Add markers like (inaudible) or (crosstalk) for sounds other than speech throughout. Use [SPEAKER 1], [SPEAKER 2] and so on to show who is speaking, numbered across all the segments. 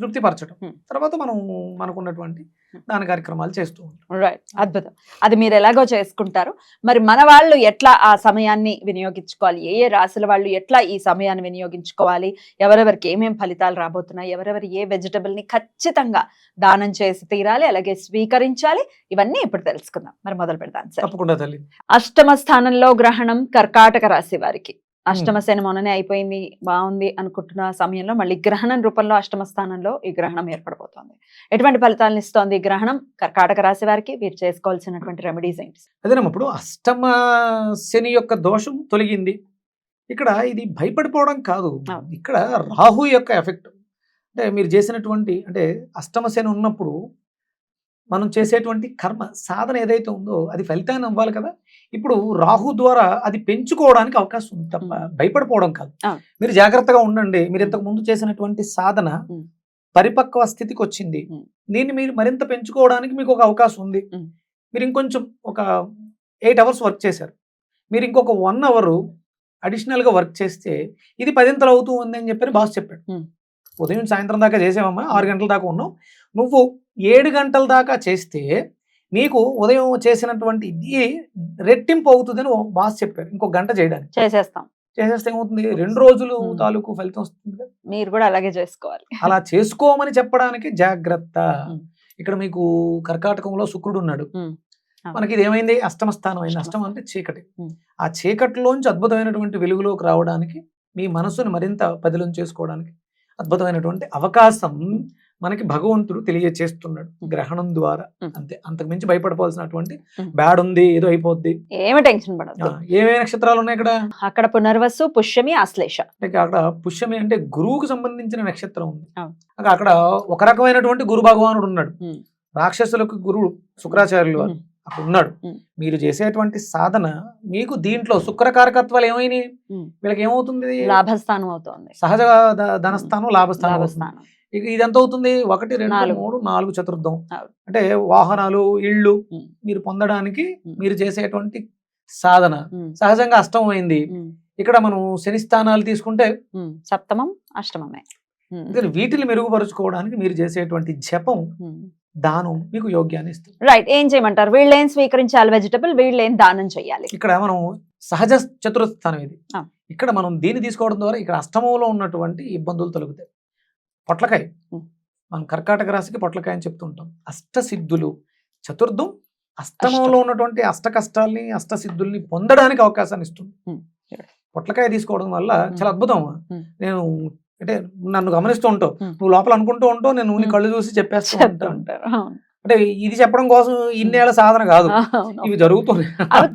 [SPEAKER 1] తృప్తిపరచడం. తర్వాత మనం మనకున్నటువంటి. దాని కార్యక్రమాలు చేస్తూ ఉంటాం.
[SPEAKER 2] రైట్ అద్భుతం. అది మీరు ఎలాగో చేసుకుంటారు. మరి మన వాళ్ళు ఎట్లా ఆ సమయాన్ని వినియోగించుకోవాలి? ఏ ఏ రాశుల వాళ్ళు ఎట్లా ఈ సమయాన్ని వినియోగించుకోవాలి? ఎవరెవరికి ఏమేం ఫలితాలు రాబోతున్నాయి? ఎవరెవరు ఏ వెజిటబుల్ని ఖచ్చితంగా దానం చేసి తీరాలి? అలాగే స్వీకరించాలి? ఇవన్నీ ఇప్పుడు తెలుసుకుందాం. మరి మొదలు పెడదాం సార్.
[SPEAKER 1] తప్పకుండా తల్లి.
[SPEAKER 2] అష్టమ స్థానంలో గ్రహణం కర్కాటక రాశి వారికి. అష్టమ శని మొన్ననే అయిపోయింది బాగుంది అనుకుంటున్న సమయంలో మళ్ళీ గ్రహణం రూపంలో అష్టమ స్థానంలో ఈ గ్రహణం ఏర్పడబోతోంది. ఎటువంటి ఫలితాలను ఇస్తోంది ఈ గ్రహణం? కర్కాటక రాశి వారికి వీరు చేసుకోవాల్సినటువంటి రెమెడీస్ ఏంటి?
[SPEAKER 1] అదేనమ్మా ఇప్పుడు అష్టమ శని యొక్క దోషం తొలగింది. ఇక్కడ ఇది భయపడిపోవడం కాదు. ఇక్కడ రాహు యొక్క ఎఫెక్ట్. అంటే మీరు చేసినటువంటి అంటే అష్టమ శని ఉన్నప్పుడు మనం చేసేటువంటి కర్మ సాధన ఏదైతే ఉందో అది ఫలితాన్ని అవ్వాలి కదా ఇప్పుడు రాహు ద్వారా అది పెంచుకోవడానికి అవకాశం ఉంది తప్ప. భయపడిపోవడం కాదు. మీరు జాగ్రత్తగా ఉండండి మీరు ఇంతకు ముందు చేసినటువంటి సాధన. పరిపక్వ స్థితికి వచ్చింది. దీన్ని మీరు మరింత పెంచుకోవడానికి మీకు ఒక అవకాశం ఉంది. మీరు ఇంకొంచెం ఒక ఎయిట్ అవర్స్ వర్క్ చేశారు మీరు ఇంకొక వన్ అవర్ అడిషనల్గా వర్క్ చేస్తే ఇది పదింతలు అవుతూ ఉంది అని చెప్పని బాస్ చెప్పాడు. ఉదయం సాయంత్రం దాకా చేసావమ్మా ఆరు గంటల దాకా ఉన్నావు నువ్వు ఏడు గంటల దాకా చేస్తే నీకు ఉదయం చేసినటువంటి ఇది రెట్టింపు అవుతుందని బాస్ చెప్పారు ఇంకో గంట చేయడానికి.
[SPEAKER 2] చేసేస్తాం.
[SPEAKER 1] చేసేస్తే ఏమవుతుంది? రెండు రోజులు. తాలూకు ఫలితం వస్తుంది
[SPEAKER 2] మీరు కూడా అలాగే చేసుకోవాలి.
[SPEAKER 1] అలా చేసుకోమని చెప్పడానికి జాగ్రత్త. ఇక్కడ మీకు కర్కాటకంలో శుక్రుడు ఉన్నాడు. మనకి ఇది ఏమైంది అష్టమ స్థానం అయింది.
[SPEAKER 2] అష్టమ
[SPEAKER 1] అష్టం అంటే చీకటి. ఆ చీకటిలోంచి అద్భుతమైనటువంటి వెలుగులోకి రావడానికి మీ మనసుని మరింత పదిలం చేసుకోవడానికి అద్భుతమైనటువంటి అవకాశం మనకి భగవంతుడు తెలియచేస్తున్నాడు. గ్రహణం ద్వారా. అంతే అంతకు మించి భయపడవలసినటువంటి
[SPEAKER 2] ఉమ్.
[SPEAKER 1] బ్యాడ్ ఉంది ఏదో అయిపోద్ది
[SPEAKER 2] ఏమి టెన్షన్
[SPEAKER 1] ఆ,
[SPEAKER 2] పడద్దు
[SPEAKER 1] ఏమేమి నక్షత్రాలు ఉన్నాయి ఇక్కడ
[SPEAKER 2] అక్కడ పునర్వసు పుష్యమి ఆశ్లేష
[SPEAKER 1] అక్కడ పుష్యమి అంటే గురువుకు సంబంధించిన నక్షత్రం ఉంది. అక్కడ- ఒక రకమైనటువంటి గురు భగవానుడు ఉన్నాడు. రాక్షసులకు గురువు శుక్రాచార్యులు వారు. అక్కడ ఉన్నాడు. మీరు చేసేటువంటి సాధన మీకు దీంట్లో శుక్రకారకత్వాలు ఏమైనాయి. వీళ్ళకి ఏమవుతుంది
[SPEAKER 2] లాభస్థానం అవుతోంది
[SPEAKER 1] సహజ ధనస్థానం. లాభస్థానం ఇక ఇది ఎంత అవుతుంది ఒకటి రెండు. మూడు నాలుగు చతుర్థం. అంటే వాహనాలు ఇళ్ళు. మీరు పొందడానికి. మీరు చేసేటువంటి సాధన. సహజంగా అష్టం అయింది. ఇక్కడ మనం శని స్థానాలు తీసుకుంటే.
[SPEAKER 2] సప్తమం అష్టమమే
[SPEAKER 1] వీటిని మెరుగుపరుచుకోవడానికి మీరు చేసేటువంటి జపం. దానం మీకు యోగ్యాన్ని ఇస్తుంది
[SPEAKER 2] రైట్ ఏం చేయమంటారు వీళ్ళు ఏం స్వీకరించాలి వెజిటబుల్ వీళ్ళు ఏం దానం చేయాలి
[SPEAKER 1] ఇక్కడ మనం సహజ చతుర్థ స్థానం ఇది. ఇక్కడ మనం దీన్ని తీసుకోవడం ద్వారా ఇక్కడ అష్టమంలో ఉన్నటువంటి ఇబ్బందులు తొలగుతాయి పొట్లకాయ. మనం కర్కాటక రాశికి పొట్లకాయ అని చెప్తుంటాం అష్ట సిద్ధులు చతుర్థం అష్టమంలో ఉన్నటువంటి అష్ట కష్టాల్ని అష్ట సిద్ధుల్ని పొందడానికి అవకాశాన్ని ఇస్తుంది. పొట్లకాయ తీసుకోవడం వల్ల. చాలా అద్భుతం. నేను అంటే నన్ను గమనిస్తూ ఉంటావు. నువ్వు లోపల అనుకుంటూ ఉంటావు నేను నీ
[SPEAKER 2] ఉం.
[SPEAKER 1] కళ్ళు చూసి చెప్పేస్తూ ఉంటాను. అంటే ఇది చెప్పడం కోసం ఇన్నేళ్ళ సాధన కాదు. ఇవి జరుగుతున్నాయి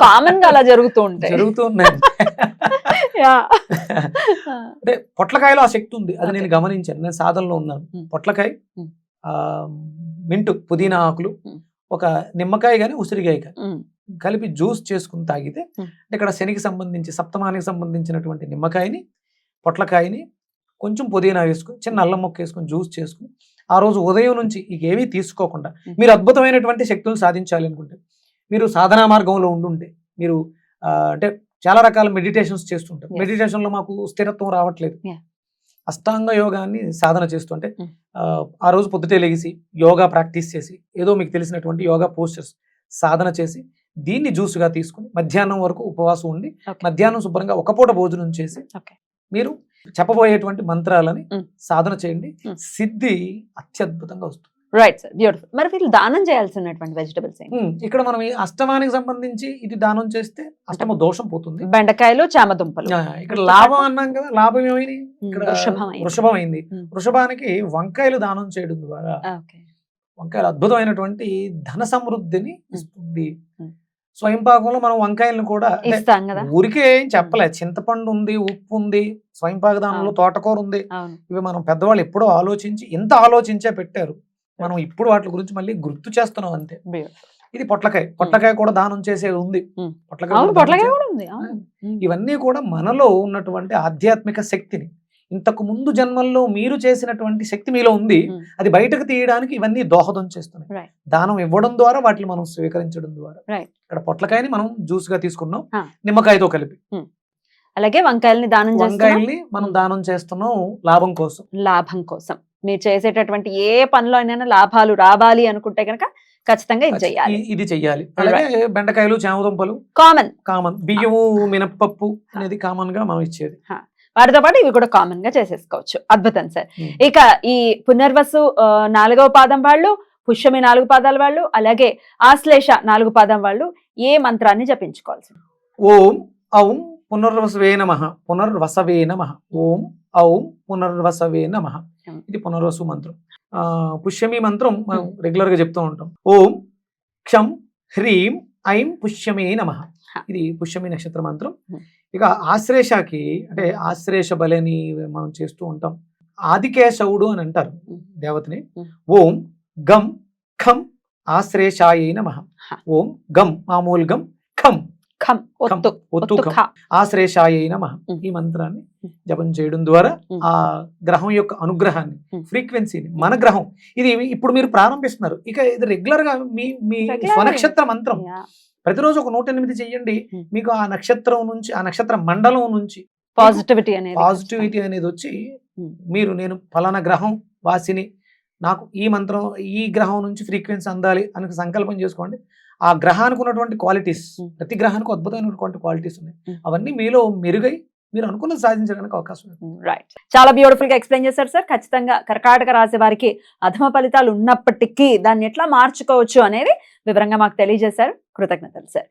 [SPEAKER 2] కామన్గా అలా జరుగుతూ ఉంటాయి
[SPEAKER 1] జరుగుతున్నాయి
[SPEAKER 2] యా. (laughs)
[SPEAKER 1] అంటే పొట్లకాయలో ఆ శక్తి ఉంది అది. నేను గమనించాను నేను సాధనలో ఉన్నాను. పొట్లకాయ మింటు పుదీనా ఆకులు. ఒక నిమ్మకాయ కానీ ఉసిరికాయ కానీ. కలిపి జ్యూస్ చేసుకుని తాగితే. ఇక్కడ శనికి సంబంధించి సప్తమానికి సంబంధించినటువంటి నిమ్మకాయని పొట్లకాయని కొంచెం పుదీనా వేసుకుని చిన్న అల్లం మొక్క వేసుకుని జ్యూస్ చేసుకుని ఆ రోజు ఉదయం నుంచి ఇక ఏమీ తీసుకోకుండా. మీరు అద్భుతమైనటువంటి శక్తులు సాధించాలి అనుకుంటే మీరు సాధనా మార్గంలో ఉండుంటే మీరు అంటే చాలా రకాల మెడిటేషన్స్ చేస్తుంటారు
[SPEAKER 2] Yes.
[SPEAKER 1] మెడిటేషన్లో మాకు స్థిరత్వం రావట్లేదు. అష్టాంగ యోగాన్ని సాధన చేస్తుంటే
[SPEAKER 2] Mm.
[SPEAKER 1] ఆ, రోజు పొద్దుటే లెగిసి యోగా ప్రాక్టీస్ చేసి ఏదో మీకు తెలిసినటువంటి యోగా పోస్టర్స్ సాధన చేసి దీన్ని జ్యూస్గా తీసుకుని మధ్యాహ్నం వరకు ఉపవాసం ఉండి. మధ్యాహ్నం శుభ్రంగా ఒక పూట భోజనం చేసి. మీరు చెప్పబోయేటువంటి మంత్రాలని
[SPEAKER 2] Mm.
[SPEAKER 1] సాధన చేయండి
[SPEAKER 2] Mm.
[SPEAKER 1] సిద్ధి అత్యద్భుతంగా వస్తుంది
[SPEAKER 2] రైట్ సార్ బ్యూటిఫుల్ మరి వీళ్ళు దానం చేయాల్సినటువంటి వెజిటబుల్స్
[SPEAKER 1] ఇక్కడ మనం అష్టమానికి సంబంధించి ఇది దానం చేస్తే అష్టమ దోషం పోతుంది.
[SPEAKER 2] బెండకాయలు చామదుంపలు
[SPEAKER 1] ఇక్కడ లాభం అన్నాం కదా లాభం ఏమైంది?
[SPEAKER 2] వృషభం అయింది.
[SPEAKER 1] వృషభానికి వంకాయలు దానం చేయడం ద్వారా వంకాయలు అద్భుతమైనటువంటి ధన సమృద్ధిని ఇస్తుంది.
[SPEAKER 2] ఉమ్.
[SPEAKER 1] స్వయంపాకంలో మనం వంకాయలను కూడా ఊరికే ఏం చెప్పలే. చింతపండు ఉంది ఉప్పు ఉంది స్వయంపాక దానంలో
[SPEAKER 2] అవును.
[SPEAKER 1] తోటకూర ఉంది. ఇవి మనం పెద్దవాళ్ళు ఎప్పుడో ఆలోచించి ఇంత ఆలోచించే పెట్టారు. మనం ఇప్పుడు వాటి గురించి మళ్ళీ గుర్తు చేస్తున్నాం అంతే. ఇది పొట్లకాయ. పొట్లకాయ కూడా దానం చేసేది ఉంది.
[SPEAKER 2] ఉమ్.
[SPEAKER 1] పొట్లకాయ
[SPEAKER 2] ఉమ్.
[SPEAKER 1] ఇవన్నీ కూడా మనలో ఉన్నటువంటి ఆధ్యాత్మిక శక్తిని ఇంతకు ముందు జన్మల్లో మీరు చేసినటువంటి శక్తి మీలో ఉంది. అది బయటకు తీయడానికి ఇవన్నీ దోహదం చేస్తున్నాయి. దానం ఇవ్వడం ద్వారా వాటిని మనం స్వీకరించడం ద్వారా. ఇక్కడ పొట్లకాయని మనం జ్యూస్గా తీసుకున్నాం. నిమ్మకాయతో కలిపి.
[SPEAKER 2] అలాగే వంకాయల్ని దానం
[SPEAKER 1] వంకాయల్ని మనం దానం చేస్తున్నాం లాభం కోసం.
[SPEAKER 2] లాభం కోసం. మీరు చేసేటటువంటి ఏ పనిలో అయినా లాభాలు రావాలి అనుకుంటే కనుక ఖచ్చితంగా ఇది చెయ్యాలి
[SPEAKER 1] ఇ- ఇది చెయ్యాలి అలాగే బెండకాయలు చామదుంపలు
[SPEAKER 2] కామన్
[SPEAKER 1] కామన్ బియ్యము మినప్పప్పు అనేది కామన్గా మనం ఇచ్చేది.
[SPEAKER 2] వాటితో పాటు ఇవి కూడా కామన్గా చేసేసుకోవచ్చు. అద్భుతం సార్.
[SPEAKER 1] Hmm.
[SPEAKER 2] ఇక ఈ పునర్వసు నాలుగవ పాదం వాళ్ళు పుష్యమి నాలుగు పాదాల వాళ్ళు అలాగే ఆశ్లేష నాలుగు పాదం వాళ్ళు ఏ మంత్రాన్ని జపించుకోవాల్సి ఉంటుంది?
[SPEAKER 1] ఓం ఔం పునర్వసవే నమ పునర్వసవే నమ ఓం ఔం పునర్వసవే నమ. ఇది పునర్వసు మంత్రం పుష్యమి మంత్రం మనం
[SPEAKER 2] Hmm.
[SPEAKER 1] రెగ్యులర్గా చెప్తూ ఉంటాం ఓం క్షం హ్రీం ఐం పుష్యమే నమ. ఇది పుష్యమి నక్షత్ర మంత్రం. ఇక ఆశ్లేషకి అంటే ఆశ్లేష బలని మనం చేస్తూ ఉంటాం ఆదికేశవుడు అని అంటారు. దేవతని. ఓం గం ఖం ఆశ్లేషాయ నమ. ఓం గం మామూలు గం ఖం
[SPEAKER 2] ఒత్తు
[SPEAKER 1] ఒత్తు. ఆశ్రేషాయ నమ. ఈ మంత్రాన్ని. జపం చేయడం ద్వారా. ఆ గ్రహం యొక్క అనుగ్రహాన్ని. ఫ్రీక్వెన్సీని మన గ్రహం ఇది ఇప్పుడు మీరు ప్రారంభిస్తున్నారు ఇక ఇది రెగ్యులర్గా మీ మీ. స్వనక్షత్ర మంత్రం. ప్రతిరోజు ఒక నూట ఎనిమిది చెయ్యండి. మీకు ఆ నక్షత్రం నుంచి ఆ నక్షత్ర మండలం నుంచి
[SPEAKER 2] పాజిటివిటీ అనేది
[SPEAKER 1] పాజిటివిటీ అనేది వచ్చి. మీరు నేను ఫలానా గ్రహం వాసిని నాకు ఈ మంత్రం ఈ గ్రహం నుంచి ఫ్రీక్వెన్సీ అందాలి అని సంకల్పం చేసుకోండి ఆ గ్రహానికి ఉన్నటువంటి క్వాలిటీస్. ప్రతి గ్రహానికి అద్భుతమైనటువంటి క్వాలిటీస్ ఉన్నాయి. అవన్నీ మీలో మెరుగై మీరు అనుకున్నది సాధించడానికి అవకాశం
[SPEAKER 2] రైట్ చాలా బ్యూటిఫుల్గా ఎక్స్ప్లెయిన్ చేశారు సార్ ఖచ్చితంగా కర్కాటక రాశి వారికి అధమ ఫలితాలు ఉన్నప్పటికీ దాన్ని ఎట్లా మార్చుకోవచ్చు అనేది వివరంగా మాకు తెలియజేశారు. కృతజ్ఞతలు సార్